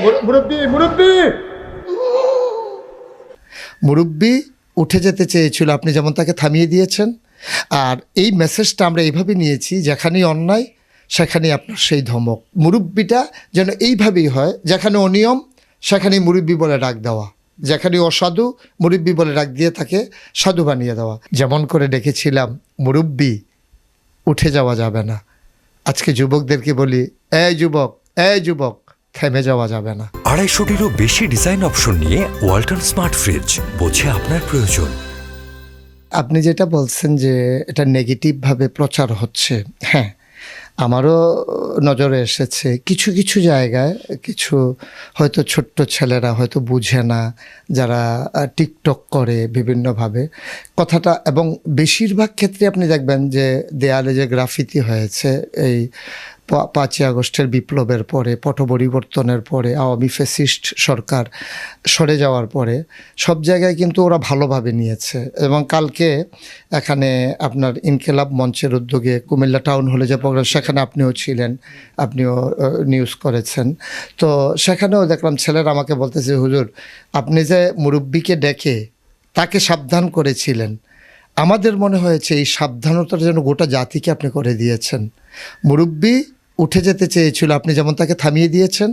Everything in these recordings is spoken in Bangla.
মুর- মুরব্বি মুরব্বি! মুরব্বি উঠে যেতে চেয়েছিল, আপনি যেমন তাকে থামিয়ে দিয়েছেন। আর এই মেসেজটা আমরা এইভাবে নিয়েছি, যেখানেই অন্যায়, সেখানেই আপনার সেই ধমক। মুরব্বিটা যেন এইভাবেই হয়, যেখানে অনিয়ম, সেখানেই মুরব্বি বলে ডাক দেওয়া। যেখানে অসাধু, মুরব্বি বলে ডাক দিয়ে তাকে সাধু বানিয়ে দেওয়া। যেমন করে ডেকেছিলাম, মুরব্বি, উঠে যাওয়া যাবে না। আজকে যুবকদেরকে বলি, এই যুবক এই যুবক থেমে যাওয়া যাবে না। আড়াইশোটিরও বেশি ডিজাইন অপশন নিয়ে ওয়ালটন স্মার্ট ফ্রিজ বোঝে আপনার প্রয়োজন। আপনি যেটা বলছেন যে এটা নেগেটিভভাবে প্রচার হচ্ছে হ্যাঁ আমারও নজরে এসেছে। কিছু কিছু জায়গায় কিছু হয়তো ছোট্ট ছেলেরা হয়তো বুঝে না যারা টিকটক করে বিভিন্নভাবে। কথাটা এবং বেশিরভাগ ক্ষেত্রে আপনি দেখবেন যে দেয়ালে যে গ্রাফিতি হয়েছে এই পাঁচই আগস্টের বিপ্লবের পরে, পট পরিবর্তনের পরে, আওয়ামী ফেসিস্ট সরকার সরে যাওয়ার পরে, সব জায়গায় কিন্তু ওরা ভালোভাবে নিয়েছে। এবং কালকে এখানে আপনার ইনকেলাব মঞ্চের উদ্যোগে কুমিল্লা টাউন হলে যে প্রোগ্রাম, সেখানে আপনিও ছিলেন, আপনিও নিউজ করেছেন। তো সেখানেও দেখলাম ছেলেরা আমাকে বলতেছে, হুজুর, আপনি যে মুরব্বিকে ডেকে তাকে সাবধান করেছিলেন, আমাদের মনে হয়েছে এই সাবধানতার জন্য গোটা জাতিকে আপনি করে দিয়েছেন। মুরব্বী উঠে যেতে চেয়েছিল। আপনি যেমন তাকে থামিয়ে দিয়েছেন,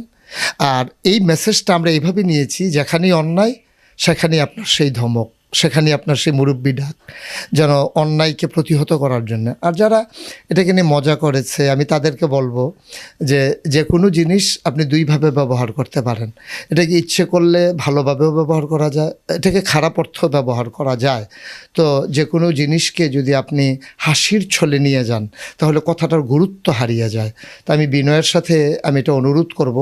আর এই মেসেজটা আমরা এইভাবে নিয়েছি, যেখানেই অন্যায়, সেখানেই আপনার সেই ধমক। সেখানেই আপনার সেই মুরব্বী ডাক যেন অন্যায়কে প্রতিহত করার জন্য। আর যারা এটাকে নিয়ে মজা করেছে আমি তাদেরকে বলব যে যে কোনো জিনিস আপনি দুইভাবে ব্যবহার করতে পারেন। এটাকে ইচ্ছে করলে ভালোভাবেও ব্যবহার করা যায় এটাকে খারাপ অর্থ ব্যবহার করা যায়। তো যে কোনো জিনিসকে যদি আপনি হাসির ছলে নিয়ে যান তাহলে কথাটার গুরুত্ব হারিয়ে যায়। তা আমি বিনয়ের সাথে আমি এটা অনুরোধ করব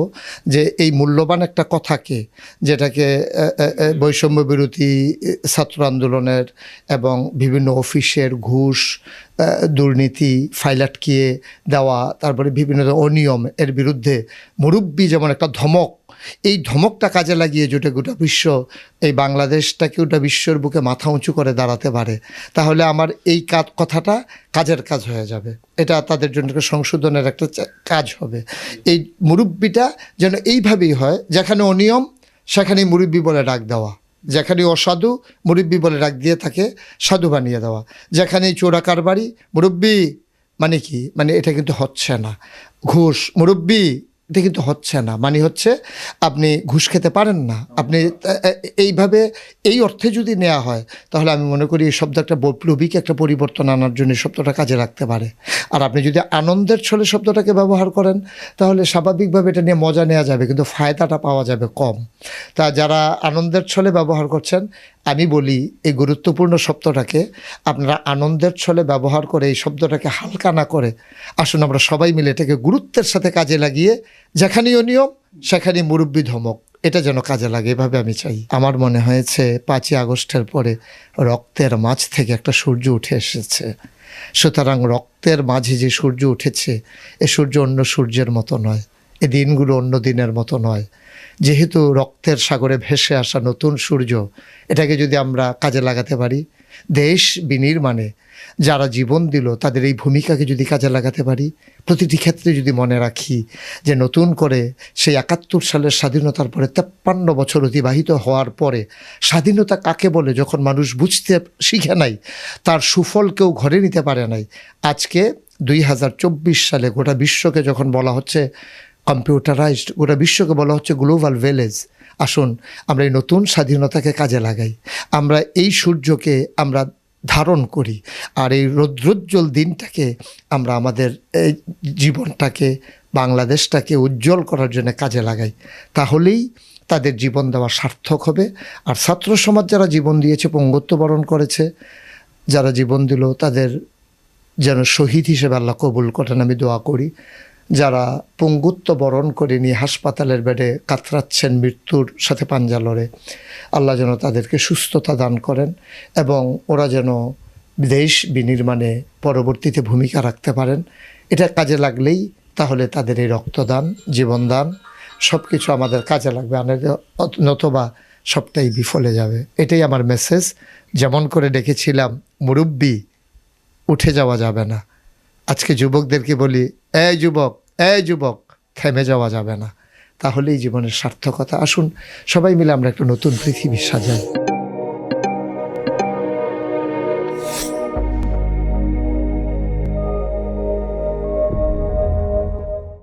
যে এই মূল্যবান একটা কথাকে যেটাকে বৈষম্য আহ, ছাত্র আন্দোলনের এবং বিভিন্ন অফিসের ঘুষ দুর্নীতি, ফাইল আটকিয়ে দেওয়া, তারপরে বিভিন্ন অনিয়ম, এর বিরুদ্ধে মুরব্বী যেমন একটা ধমক, এই ধমকটা কাজে লাগিয়ে যেটা গোটা বিশ্ব, এই বাংলাদেশটাকে ওটা বিশ্বর বুকে মাথা উঁচু করে দাঁড়াতে পারে, তাহলে আমার এই কাজ, কথাটা কাজের কাজ হয়ে যাবে। এটা তাদের জন্য সংশোধনের একটা কাজ হবে। এই মুরব্বিটা যেন এইভাবেই হয়, যেখানে অনিয়ম, সেখানেই মুরব্বি বলে ডাক দেওয়া। যেখানে অসাধু মুরব্বী বলে ডাক দিয়ে তাকে সাধু বানিয়ে দেওয়া। যেখানে চোরা কারবারি, মুরব্বী মানে কি? মানে এটা কিন্তু হচ্ছে না। ঘুষ, মুরব্বি এটা কিন্তু হচ্ছে না। মানে হচ্ছে আপনি ঘুষ খেতে পারেন না। আপনি এইভাবে এই অর্থে যদি নেওয়া হয়, তাহলে আমি মনে করি এই শব্দ একটা বৈপ্লবিক একটা পরিবর্তন আনার জন্য এই শব্দটা কাজে রাখতে পারে। আর আপনি যদি আনন্দের ছলে শব্দটাকে ব্যবহার করেন, তাহলে স্বাভাবিকভাবে এটা নিয়ে মজা নেওয়া যাবে, কিন্তু ফায়দাটা পাওয়া যাবে কম। তা যারা আনন্দের ছলে ব্যবহার করছেন, আমি বলি এই গুরুত্বপূর্ণ শব্দটাকে আপনারা আনন্দের ছলে ব্যবহার করে এই শব্দটাকে হালকা না করে আসুন আমরা সবাই মিলে এটাকে গুরুত্বের সাথে কাজে লাগিয়ে যেখানেই অনিয়ম, সেখানেই মুরব্বী ধমক। এটা যেন কাজে লাগে, এভাবে আমি চাই। আমার মনে হয়েছে, পাঁচই আগস্টের পরে রক্তের মাঝ থেকে একটা সূর্য উঠে এসেছে। সুতরাং রক্তের মাঝে যে সূর্য উঠেছে, এ সূর্য অন্য সূর্যের মতো নয়, এ দিনগুলো অন্য দিনের মতো নয়। যেহেতু রক্তের সাগরে ভেসে আসা নতুন সূর্য, এটাকে যদি আমরা কাজে লাগাতে পারি দেশ বিনির্মাণে যারা জীবন দিল, তাদের এই ভূমিকাকে যদি কাজে লাগাতে পারি, প্রতিটি ক্ষেত্রে যদি মনে রাখি যে নতুন করে সেই একাত্তর সালের স্বাধীনতার পরে তেপ্পান্ন বছর অতিবাহিত হওয়ার পরে স্বাধীনতা কাকে বলে যখন মানুষ বুঝতে শিখে নাই, তার সুফল কেউ ঘরে নিতে পারে নাই। আজকে দুই হাজার চব্বিশ সালে গোটা বিশ্বকে যখন বলা হচ্ছে কম্পিউটারাইজড গোটা বিশ্বকে বলা হচ্ছে গ্লোবাল ভিলেজ আসুন, আমরা এই নতুন স্বাধীনতাকে কাজে লাগাই। আমরা এই সূর্যকে আমরা ধারণ করি, আর এই রৌদ্রোজ্জ্বল দিনটাকে আমরা আমাদের এই জীবনটাকে, বাংলাদেশটাকে উজ্জ্বল করার জন্য কাজে লাগাই। তাহলেই তাদের জীবন দেওয়া সার্থক হবে। আর ছাত্র সমাজ যারা জীবন দিয়েছে, পঙ্গত্ব বরণ করেছে, যারা জীবন দিল, তাদের যেন শহীদ হিসেবে আল্লাহ কবুল করেন, আমি দোয়া করি। যারা পঙ্গুত্ব বরণ করে নিয়ে হাসপাতালের বেডে কাতরাচ্ছেন মৃত্যুর সাথে পাঞ্জা লড়ে, আল্লাহ যেন তাদেরকে সুস্থতা দান করেন এবং ওরা যেন দেশ বিনির্মাণে পরবর্তীতে ভূমিকা রাখতে পারেন। এটা কাজে লাগলেই তাহলে তাদের এই রক্তদান, জীবনদান সব কিছু আমাদের কাজে লাগবে। নতবা সবটাই বিফলে যাবে। এটাই আমার মেসেজ যেমন করে ডেকেছিলাম, মুরব্বী, উঠে যাওয়া যাবে না। আজকে যুবকদেরকে বলি এই যুবক, এ যুবক, থেমে যাওয়া যাবে না। তাহলেই জীবনের সার্থকতা। আসুন, সবাই মিলে আমরা একটা নতুন পৃথিবী সাজাই।